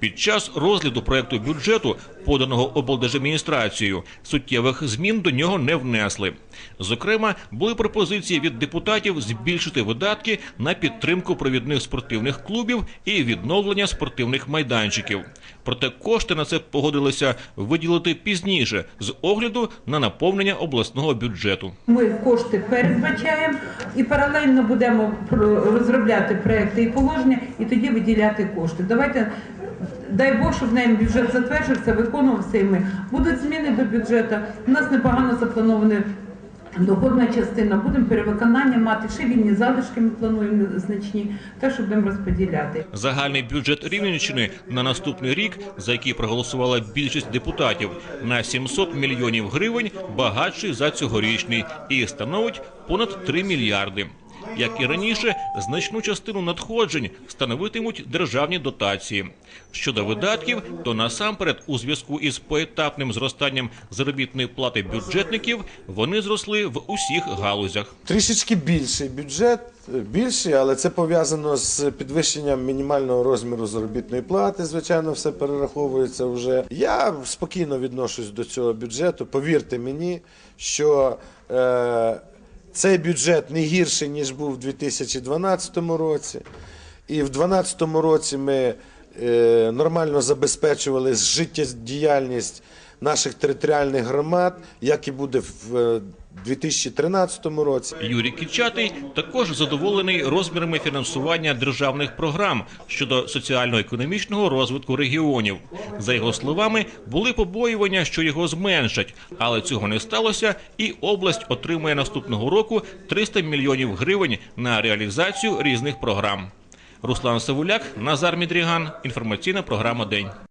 Під час розгляду проекту бюджету, поданого облдержадміністрацією, суттєвих змін до нього не внесли. Зокрема, були пропозиції від депутатів збільшити видатки на підтримку провідних спортивних клубів і відновлення спортивних майданчиків. Проте кошти на це погодилися виділити пізніше з огляду на наповнення обласного бюджету. Ми кошти передбачаємо і паралельно будемо про- розробляти проекти і положення, і тоді виділяти кошти. Давайте дай Бог, щоб неї бюджет затверджувався, виконувався і ми. Будуть зміни до бюджету. У нас непогано запланована доходна частина. Будемо перевиконання мати. Ще вільні залишки ми плануємо значні, так що будемо розподіляти. Загальний бюджет Рівненщини на наступний рік, за який проголосувала більшість депутатів, на 700 мільйонів гривень багатший за цьогорічний і становить понад 3 мільярди. Як і раніше, значну частину надходжень становитимуть державні дотації. Щодо видатків, то насамперед, у зв'язку із поетапним зростанням заробітної плати бюджетників, вони зросли в усіх галузях. Трішечки більший бюджет, е, більший, але це пов'язано з підвищенням мінімального розміру заробітної плати. Звичайно, все перераховується вже. Я спокійно відношусь до цього бюджету. Повірте мені, що е, цей бюджет не гірший, ніж був у 2012 році. І в 2012 році ми е, нормально забезпечували життєдіяльність наших територіальних громад, як і буде в е, 2013 році. Юрій Кічатий також задоволений розмірами фінансування державних програм щодо соціально-економічного розвитку регіонів. За його словами, були побоювання, що його зменшать, але цього не сталося, і область отримує наступного року 300 мільйонів гривень на реалізацію різних програм. Руслан Савуляк, Назар Мідріган. Інформаційна програма День.